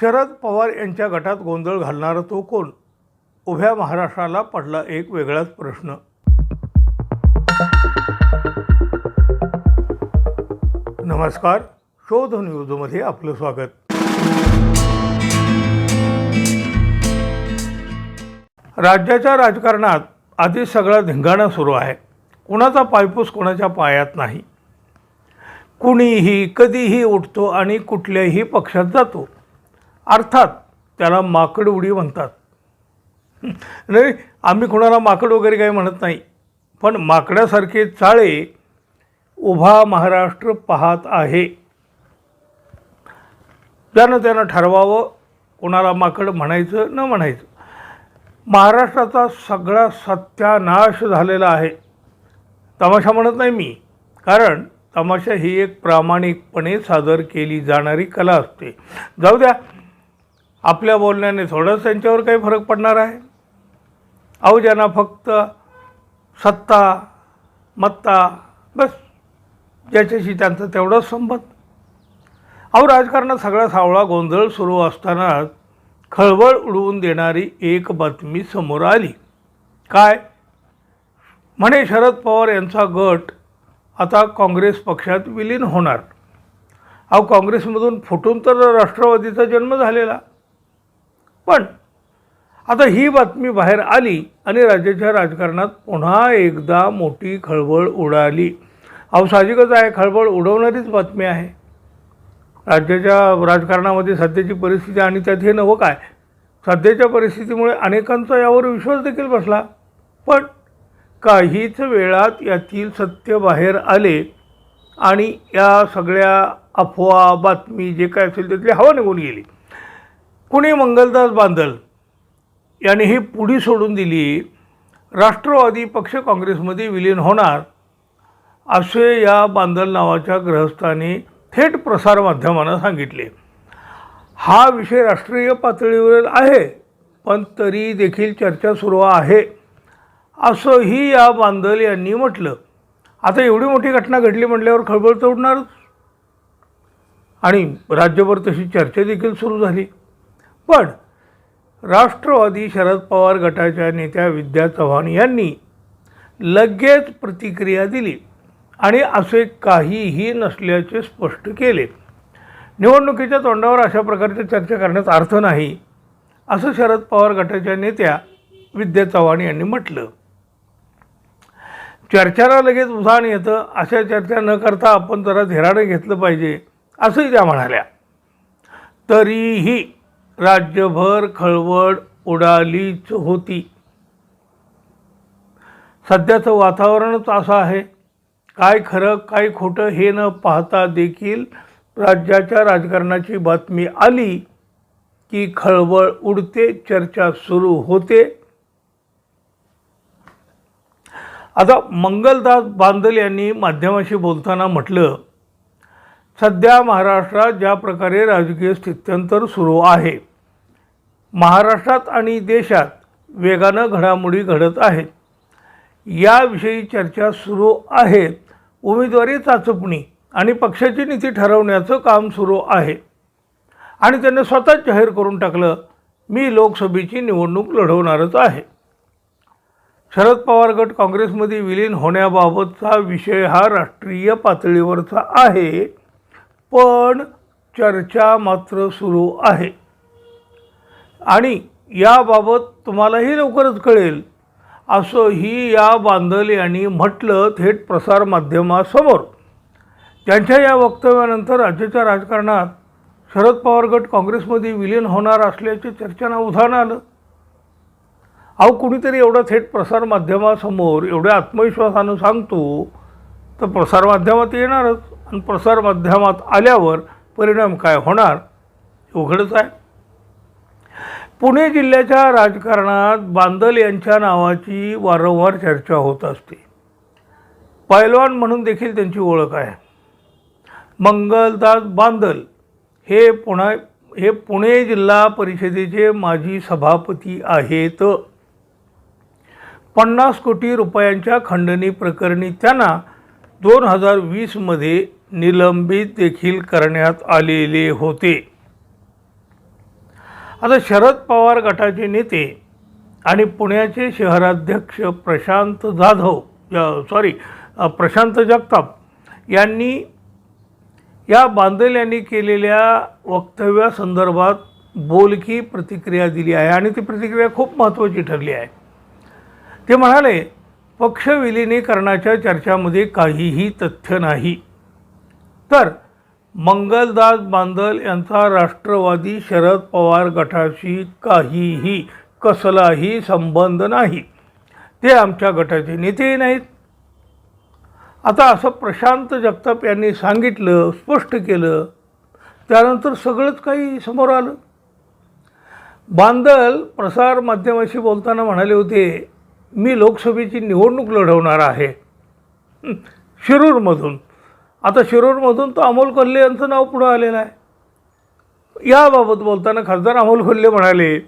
शरद पवार यांच्या गटात गोंधळ घालणारा तो कोण? उभ्या महाराष्ट्राला पडला एक वेगळाच प्रश्न. नमस्कार. शोध न्यूजमध्ये आपलं स्वागत. राज्याच्या राजकारणात आधी सगळा धिंगाणा सुरू आहे. कुणाचा पायपूस कोणाच्या पायात नाही. कुणीही कधीही उठतो आणि कुठल्याही पक्षात जातो. अर्थात त्याला माकड उडी म्हणतात. नाही आम्ही कोणाला माकड वगैरे काही म्हणत नाही. पण माकडासारखे चाळे उभा महाराष्ट्र पाहत आहे. त्यानं त्यानं ठरवावं कोणाला माकड म्हणायचं न म्हणायचं. महाराष्ट्राचा सगळा सत्यानाश झालेला आहे. तमाशा म्हणत नाही मी कारण तमाशा ही एक प्रामाणिकपणे सादर केली जाणारी कला असते. जाऊ द्या आपल्या बोलण्याने थोडंच त्यांच्यावर काही फरक पडणार आहे. अहो ज्यांना फक्त सत्ता मत्ता बस ज्याच्याशी त्यांचा तेवढाच संबंध. अहो राजकारणात सगळा सावळा गोंधळ सुरू असतानाच खळबळ उडवून देणारी एक बातमी समोर आली. काय? म्हणे शरद पवार यांचा गट आता काँग्रेस पक्षात विलीन होणार. अहो काँग्रेसमधून फुटून तर राष्ट्रवादीचा जन्म झालेला. पण आता ही बातमी बाहेर आली आणि राज्याच्या राजकारणात पुन्हा एकदा मोठी खळबळ उडाली. अहो साहजिकच आहे खळबळ उडवणारीच बातमी आहे. राज्याच्या राजकारणामध्ये सध्याची परिस्थिती आणि त्यात हे नवं काय? सध्याच्या परिस्थितीमुळे अनेकांचा यावर विश्वास देखील बसला. पण काहीच वेळात यातील सत्य बाहेर आले आणि या सगळ्या अफवा बातमी जे काय असेल त्यातली हवा निघून गेली. कुणी मंगलदास बांदल यांनी ही पुढी सोडून दिली. राष्ट्रवादी पक्ष काँग्रेसमध्ये विलीन होणार असे या बांदल नावाच्या ग्रहस्थाने थेट प्रसारमाध्यमांना सांगितले. हा विषय राष्ट्रीय पातळीवर आहे पण तरी देखील चर्चा सुरू आहे असंही या बांदल यांनी म्हटलं. आता एवढी मोठी घटना घडली म्हटल्यावर खळबळ तोडणारच आणि राज्यभर तशी चर्चा देखील सुरू झाली. पण राष्ट्रवादी शरद पवार गटाच्या नेत्या विद्या चव्हाण यांनी लगेच प्रतिक्रिया दिली आणि असे काहीही नसल्याचे स्पष्ट केले. निवडणुकीच्या तोंडावर अशा प्रकारच्या चर्चा करण्यात अर्थ नाही असं शरद पवार गटाच्या नेत्या विद्या चव्हाण यांनी म्हटलं. चर्चेला लगेच उधाण येतं अशा चर्चा न करता आपण जरा धीराने घेतलं पाहिजे असंही त्या म्हणाल्या. तरीही राज्यभर खळबळ उडालीच होती. सध्याचं वातावरणच असं आहे. काय खरं काय खोटं हे न पाहता देखील राज्याच्या राजकारणाची बातमी आली की खळबळ उडते चर्चा सुरू होते. आता मंगलदास बांदल यांनी माध्यमाशी बोलताना म्हटलं सध्या महाराष्ट्रात ज्या प्रकारे राजकीय स्थित्यंतर सुरू आहे महाराष्ट्रात आणि देशात वेगानं घडामोडी घडत आहेत. याविषयी चर्चा सुरू आहेत उमेदवारी चाचपणी आणि पक्षाची नीती ठरवण्याचं काम सुरू आहे. आणि त्यांनी स्वतःच जाहीर करून टाकलं मी लोकसभेची निवडणूक लढवणारच आहे. शरद पवार गट काँग्रेसमध्ये विलीन होण्याबाबतचा विषय हा राष्ट्रीय पातळीवरचा आहे. पण चर्चा मात्र सुरू आहे. आणि याबाबत तुम्हालाही लवकरच कळेल. असंही या बांदल यांनी म्हटलं थेट प्रसारमाध्यमासमोर त्यांच्या या वक्तव्यानंतर राज्याच्या राजकारणात शरद पवार गट काँग्रेसमध्ये विलीन होणार असल्याचे चर्चांना उधाण आलं. अहो कुणीतरी एवढं थेट प्रसारमाध्यमासमोर एवढ्या आत्मविश्वासानं सांगतो तर प्रसारमाध्यमात येणारच. आणि प्रसारमाध्यमात आल्यावर परिणाम काय होणार उघडच आहे. पुणे जिल्ह्याच्या राजकारणात बांदल यांच्या नावाची वारंवार चर्चा होत असते. पैलवान म्हणून देखील त्यांची ओळख आहे. मंगलदास बांदल हे पुणा हे पुणे जिल्हा परिषदेचे माजी सभापती आहेत. पन्नास कोटी रुपयांच्या खंडणी प्रकरणी त्यांना दोन हजार वीसमध्ये निलंबित देखील करण्यात आलेले होते. आता शरद पवार गटाचे नेते आणि पुण्याचे शहराध्यक्ष प्रशांत जाधव सॉरी प्रशांत जगताप यांनी या बांदल यांनी केलेल्या वक्तव्यासंदर्भात बोलकी प्रतिक्रिया दिली आहे आणि ती प्रतिक्रिया खूप महत्त्वाची ठरली आहे. ते म्हणाले पक्ष विलिनीकरणाच्या चर्चामध्ये काहीही तथ्य नाही. तर मंगलदास बांदल यांचा राष्ट्रवादी शरद पवार गटाशी काहीही कसलाही संबंध नाही. ते आमच्या गटाचे नेतेही नाहीत. आता असं प्रशांत जगताप यांनी सांगितलं स्पष्ट केलं त्यानंतर सगळंच काही समोर आलं. बांदल प्रसार माध्यमाशी बोलताना म्हणाले होते मी लोकसभेची निवडणूक लढवणार आहे. शिरूरमधून. आता शिरूरमधून तो अमोल कोल्हे यांचं नाव पुढं आलेलं आहे. याबाबत बोलताना खासदार अमोल कोल्हे म्हणाले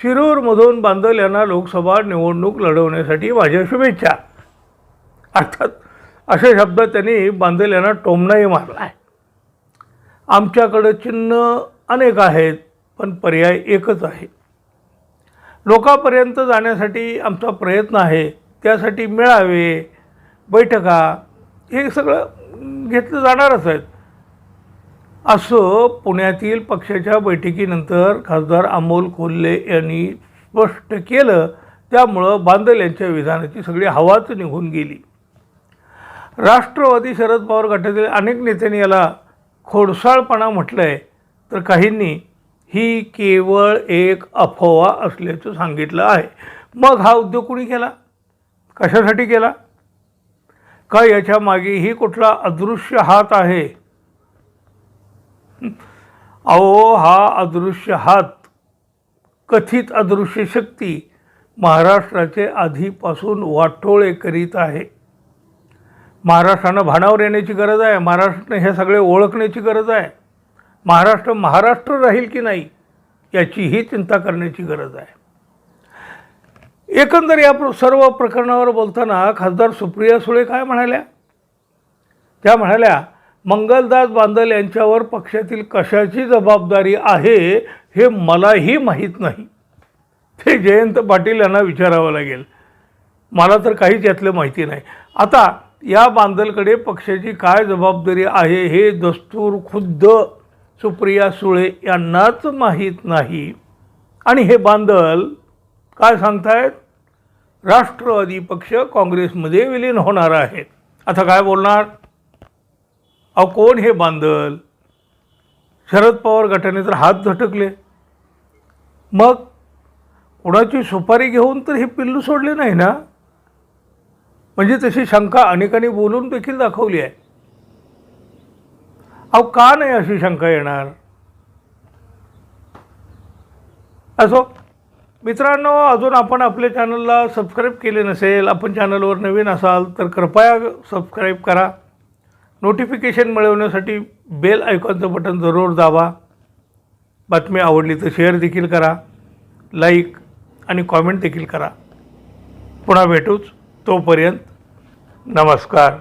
शिरूरमधून बांदल यांना लोकसभा निवडणूक लढवण्यासाठी माझ्या शुभेच्छा. अर्थात अशा शब्दात त्यांनी बांदल यांना टोमणाही मारला आहे. आमच्याकडं चिन्ह अनेक आहेत पण पर्याय एकच आहे. लोकांपर्यंत जाण्यासाठी आमचा प्रयत्न आहे त्यासाठी मेळावे बैठका हे सगळं घेतलं जाणारच आहेत. असं पुण्यातील पक्षाच्या बैठकीनंतर खासदार अमोल कोल्हे यांनी स्पष्ट केलं. त्यामुळं बांदल यांच्या विधानाची सगळी हवाच निघून गेली. राष्ट्रवादी शरद पवार गटातील अनेक नेत्यांनी याला खोडसाळपणा म्हटलं आहे तर काहींनी ही केवळ एक अफवा असल्याचं सांगितलं आहे. मग हा उद्योग कुणी केला? कशासाठी केला? का याच्या मागेही कुठला अदृश्य हात आहे? अहो हा अदृश्य हात कथित अदृश्य शक्ती महाराष्ट्राचे आधीपासून वाटोळे करीत आहे. महाराष्ट्रानं भानावर येण्याची गरज आहे. महाराष्ट्रानं हे सगळे ओळखण्याची गरज आहे. महाराष्ट्र महाराष्ट्र राहील की नाही याचीही चिंता करण्याची गरज आहे. एकंदर या प्र- सर्व प्रकरणावर बोलताना खासदार सुप्रिया सुळे काय म्हणाल्या? त्या म्हणाल्या मंगलदास बांदल यांच्यावर पक्षातील कशाची जबाबदारी आहे हे मलाही माहीत नाही. ते जयंत पाटील यांना विचारावं लागेल. मला तर काहीच यातलं माहिती नाही. आता या बांदलकडे पक्षाची काय जबाबदारी आहे हे दस्तूर खुद्द सुप्रिया सुळे यांनाच माहीत नाही. आणि हे बांदल काय सांगतायत? राष्ट्रवादी पक्ष काँग्रेसमध्ये विलीन होणार आहे. आता काय बोलणार? अहो कोण हे बांदल? शरद पवार गटाने तर हात झटकले. मग कुणाची सुपारी घेऊन तर हे पिल्लू सोडले नाही ना? म्हणजे तशी शंका अनेकांनी बोलून देखील दाखवली आहे. अहो का नाही अशी शंका येणार? असो मित्रांनो अजून आपण आपल्या चॅनलला सबस्क्राईब केले नसेल आपण चॅनलवर नवीन असाल तर कृपया सबस्क्राईब करा. नोटिफिकेशन मिळवण्यासाठी बेल आयकॉनचं बटन जरूर दाबा. बातमी आवडली तर शेअर देखील करा. लाईक आणि कॉमेंट देखील करा. पुन्हा भेटूच तोपर्यंत नमस्कार.